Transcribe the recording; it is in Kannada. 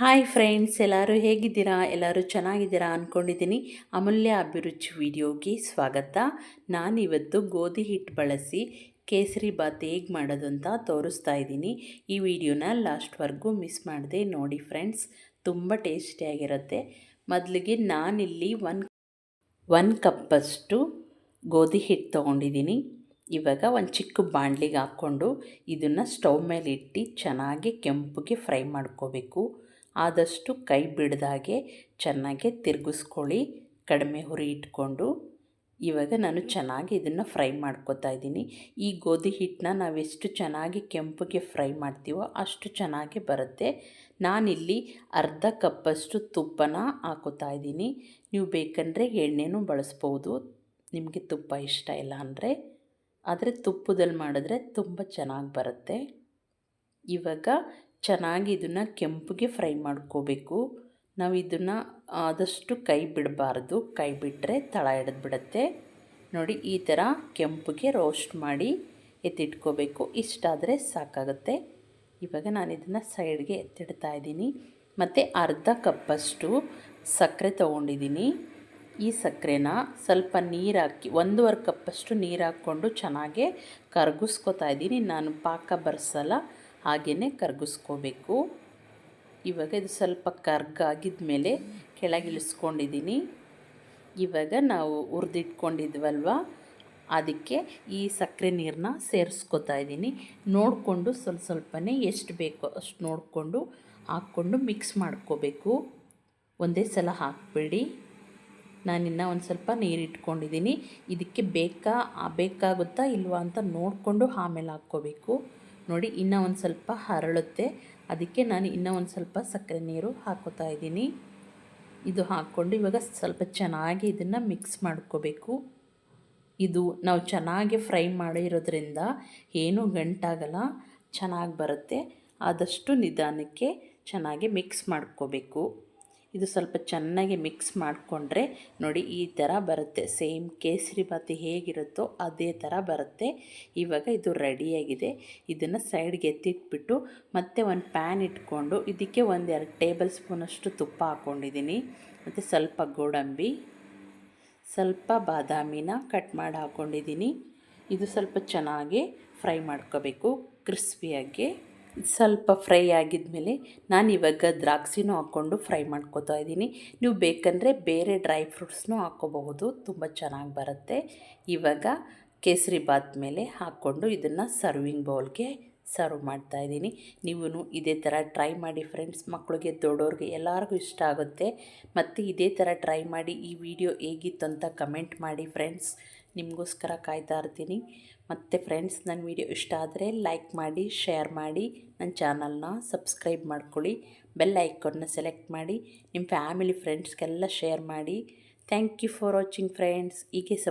ಹಾಯ್ ಫ್ರೆಂಡ್ಸ್ ಎಲ್ಲರೂ ಹೇಗಿದ್ದೀರಾ? ಎಲ್ಲರೂ ಚೆನ್ನಾಗಿದ್ದೀರಾ ಅಂದ್ಕೊಂಡಿದ್ದೀನಿ ಅಮೂಲ್ಯ ಅಭಿರುಚಿ ವಿಡಿಯೋಗೆ ಸ್ವಾಗತ. ನಾನಿವತ್ತು ಗೋಧಿ ಹಿಟ್ಟು ಬಳಸಿ ಕೇಸರಿ ಬಾತ್ ಹೇಗೆ ಮಾಡೋದು ಅಂತ ತೋರಿಸ್ತಾ ಇದ್ದೀನಿ. ಈ ವಿಡಿಯೋನ ಲಾಸ್ಟ್ವರೆಗೂ ಮಿಸ್ ಮಾಡಿದೆ ನೋಡಿ ಫ್ರೆಂಡ್ಸ್ ತುಂಬ ಟೇಸ್ಟಿಯಾಗಿರುತ್ತೆ ಮೊದಲಿಗೆ ನಾನಿಲ್ಲಿ ಒನ್ ಒನ್ ಕಪ್ಪಷ್ಟು ಗೋಧಿ ಹಿಟ್ಟು ತೊಗೊಂಡಿದ್ದೀನಿ. ಇವಾಗ ಒಂದು ಚಿಕ್ಕ ಬಾಣಲಿಗೆ ಹಾಕ್ಕೊಂಡು ಇದನ್ನು ಸ್ಟವ್ ಮೇಲೆ ಇಟ್ಟು ಚೆನ್ನಾಗಿ ಕೆಂಪಗೆ ಫ್ರೈ ಮಾಡ್ಕೋಬೇಕು. ಆದಷ್ಟು ಕೈ ಬಿಡ್ದಾಗೆ ಚೆನ್ನಾಗಿ ತಿರುಗಿಸ್ಕೊಳ್ಳಿ. ಕಡಿಮೆ ಹುರಿ ಇಟ್ಕೊಂಡು. ಇವಾಗ ನಾನು ಚೆನ್ನಾಗಿ ಇದನ್ನು ಫ್ರೈ ಮಾಡ್ಕೋತಾ ಇದ್ದೀನಿ. ಈ ಗೋಧಿ ಹಿಟ್ಟನ್ನ ನಾವೆಷ್ಟು ಚೆನ್ನಾಗಿ ಕೆಂಪಗೆ ಫ್ರೈ ಮಾಡ್ತೀವೋ ಅಷ್ಟು ಚೆನ್ನಾಗಿ ಬರುತ್ತೆ. ನಾನಿಲ್ಲಿ ಅರ್ಧ ಕಪ್ಪಷ್ಟು ತುಪ್ಪನ ಹಾಕೋತಾ ಇದ್ದೀನಿ. ನೀವು ಬೇಕಂದರೆ ಎಣ್ಣೆನೂ ಬಳಸ್ಬೋದು. ನಿಮಗೆ ತುಪ್ಪ ಇಷ್ಟ ಇಲ್ಲ ಅಂದರೆ. ಆದರೆ ತುಪ್ಪದಲ್ಲಿ ಮಾಡಿದ್ರೆ ತುಂಬ ಚೆನ್ನಾಗಿ ಬರುತ್ತೆ. ಇವಾಗ ಚೆನ್ನಾಗಿ ಇದನ್ನು ಕೆಂಪಗೆ ಫ್ರೈ ಮಾಡ್ಕೋಬೇಕು. ನಾವು ಇದನ್ನು ಆದಷ್ಟು ಕೈ ಬಿಡಬಾರ್ದು. ಕೈ ಬಿಟ್ಟರೆ ತಳ ಹಿಡಿದು ಬಿಡುತ್ತೆ ನೋಡಿ, ಈ ಥರ ಕೆಂಪಗೆ ರೋಸ್ಟ್ ಮಾಡಿ ಎತ್ತಿಟ್ಕೋಬೇಕು. ಇಷ್ಟಾದರೆ ಸಾಕಾಗುತ್ತೆ. ಇವಾಗ ನಾನು ಇದನ್ನು ಸೈಡ್ಗೆ ಎತ್ತಿಡ್ತಾ ಇದ್ದೀನಿ. ಮತ್ತು ಅರ್ಧ ಕಪ್ಪಷ್ಟು ಸಕ್ಕರೆ ತೊಗೊಂಡಿದ್ದೀನಿ. ಈ ಸಕ್ಕರೆನ ಸ್ವಲ್ಪ ನೀರು ಹಾಕಿ, ಒಂದೂವರೆ ಕಪ್ಪಷ್ಟು ನೀರು ಹಾಕ್ಕೊಂಡು ಚೆನ್ನಾಗೆ ಕರಗಿಸ್ಕೊತಾ ಇದ್ದೀನಿ. ನಾನು ಪಾಕ ಬರ್ಸಲ್ಲ. ಹಾಗೆಯೇ ಕರಗಿಸ್ಕೋಬೇಕು. ಇವಾಗ ಇದು ಸ್ವಲ್ಪ ಕರ್ಗಾಗಿದ ಮೇಲೆ ಕೆಳಗಿಳಿಸ್ಕೊಂಡಿದ್ದೀನಿ. ಇವಾಗ ನಾವು ಹುರಿದಿಟ್ಕೊಂಡಿದ್ವಲ್ವ? ಅದಕ್ಕೆ ಈ ಸಕ್ಕರೆ ನೀರನ್ನ ಸೇರಿಸ್ಕೊತಾ ಇದ್ದೀನಿ. ನೋಡಿಕೊಂಡು ಸ್ವಲ್ಪ ಸ್ವಲ್ಪನೇ ಎಷ್ಟು ಬೇಕೋ ಅಷ್ಟು ನೋಡಿಕೊಂಡು ಹಾಕ್ಕೊಂಡು ಮಿಕ್ಸ್ ಮಾಡ್ಕೋಬೇಕು. ಒಂದೇ ಸಲ ಹಾಕಬೇಡಿ. ನಾನಿನ್ನು ಒಂದು ಸ್ವಲ್ಪ ನೀರು ಇಟ್ಕೊಂಡಿದ್ದೀನಿ ಇದಕ್ಕೆ ಬೇಕಾ, ಬೇಕಾಗುತ್ತಾ ಇಲ್ವಾ ಅಂತ ನೋಡಿಕೊಂಡು ಆಮೇಲೆ ಹಾಕ್ಕೋಬೇಕು. ನೋಡಿ, ಇನ್ನೂ ಒಂದು ಸ್ವಲ್ಪ ಹರಳುತ್ತೆ. ಅದಕ್ಕೆ ನಾನು ಇನ್ನೂ ಒಂದು ಸ್ವಲ್ಪ ಸಕ್ಕರೆ ನೀರು ಹಾಕೋತಾ ಇದ್ದೀನಿ. ಇದು ಹಾಕ್ಕೊಂಡು ಇವಾಗ ಸ್ವಲ್ಪ ಚೆನ್ನಾಗಿ ಇದನ್ನು ಮಿಕ್ಸ್ ಮಾಡ್ಕೋಬೇಕು. ಇದು ನಾವು ಚೆನ್ನಾಗಿ ಫ್ರೈ ಮಾಡಿರೋದ್ರಿಂದ ಏನೂ ಗಂಟಾಗಲ್ಲ, ಚೆನ್ನಾಗಿ ಬರುತ್ತೆ. ಆದಷ್ಟು ನಿಧಾನಕ್ಕೆ ಚೆನ್ನಾಗಿ ಮಿಕ್ಸ್ ಮಾಡ್ಕೋಬೇಕು. ಇದು ಸ್ವಲ್ಪ ಚೆನ್ನಾಗಿ ಮಿಕ್ಸ್ ಮಾಡಿಕೊಂಡ್ರೆ ನೋಡಿ ಈ ಥರ ಬರುತ್ತೆ. ಸೇಮ್ ಕೇಸರಿ ಬಾತಿ ಹೇಗಿರುತ್ತೋ ಅದೇ ಥರ ಬರುತ್ತೆ. ಇವಾಗ ಇದು ರೆಡಿಯಾಗಿದೆ. ಇದನ್ನು ಸೈಡ್ಗೆ ಎತ್ತಿಟ್ಬಿಟ್ಟು ಮತ್ತೆ ಒಂದು ಪ್ಯಾನ್ ಇಟ್ಕೊಂಡು ಇದಕ್ಕೆ ಒಂದೆರಡು ಟೇಬಲ್ ಸ್ಪೂನಷ್ಟು ತುಪ್ಪ ಹಾಕ್ಕೊಂಡಿದ್ದೀನಿ ಮತ್ತು ಸ್ವಲ್ಪ ಗೋಡಂಬಿ, ಸ್ವಲ್ಪ ಬಾದಾಮಿನ ಕಟ್ ಮಾಡಿ ಹಾಕ್ಕೊಂಡಿದ್ದೀನಿ ಇದು ಸ್ವಲ್ಪ ಚೆನ್ನಾಗಿ ಫ್ರೈ ಮಾಡ್ಕೋಬೇಕು. ಕ್ರಿಸ್ಪಿಯಾಗಿ. ಸ್ವಲ್ಪ ಫ್ರೈ ಆಗಿದ್ಮೇಲೆ ನಾನು ಇವಾಗ ದ್ರಾಕ್ಷಿನೂ ಹಾಕ್ಕೊಂಡು ಫ್ರೈ ಮಾಡ್ಕೋತಾ ಇದ್ದೀನಿ. ನೀವು ಬೇಕಂದರೆ ಬೇರೆ ಡ್ರೈ ಫ್ರೂಟ್ಸ್ನೂ ಹಾಕ್ಕೋಬಹುದು, ತುಂಬ ಚೆನ್ನಾಗಿ ಬರುತ್ತೆ. ಇವಾಗ ಕೇಸರಿ ಬಾತ್ ಮೇಲೆ ಹಾಕ್ಕೊಂಡು ಇದನ್ನು ಸರ್ವಿಂಗ್ ಬೌಲ್ಗೆ ಸರ್ವ್ ಮಾಡ್ತಾ ಇದ್ದೀನಿ. ನೀವು ಇದೇ ಥರ ಟ್ರೈ ಮಾಡಿ ಫ್ರೆಂಡ್ಸ್ ಮಕ್ಕಳಿಗೆ ದೊಡ್ಡವ್ರಿಗೆ ಎಲ್ಲರಿಗೂ ಇಷ್ಟ ಆಗುತ್ತೆ. ಮತ್ತು ಇದೇ ಥರ ಟ್ರೈ ಮಾಡಿ ಈ ವಿಡಿಯೋ ಹೇಗಿತ್ತು ಅಂತ ಕಮೆಂಟ್ ಮಾಡಿ ಫ್ರೆಂಡ್ಸ್. ನಿಮಗೋಸ್ಕರ ಕಾಯ್ತಾ ಇರ್ತೀನಿ. ಮತ್ತು ಫ್ರೆಂಡ್ಸ್ ನನ್ನ ವಿಡಿಯೋ ಇಷ್ಟ ಆದರೆ ಲೈಕ್ ಮಾಡಿ ಶೇರ್ ಮಾಡಿ ನನ್ನ ಚಾನಲ್ನ ಸಬ್ಸ್ಕ್ರೈಬ್ ಮಾಡ್ಕೊಳ್ಳಿ. ಬೆಲ್ ಐಕನ್ನ ಸೆಲೆಕ್ಟ್ ಮಾಡಿ ನಿಮ್ಮ ಫ್ಯಾಮಿಲಿ ಫ್ರೆಂಡ್ಸ್ಗೆಲ್ಲ ಶೇರ್ ಮಾಡಿ. Thank you for watching friends ಹೀಗೆ ಸಪ್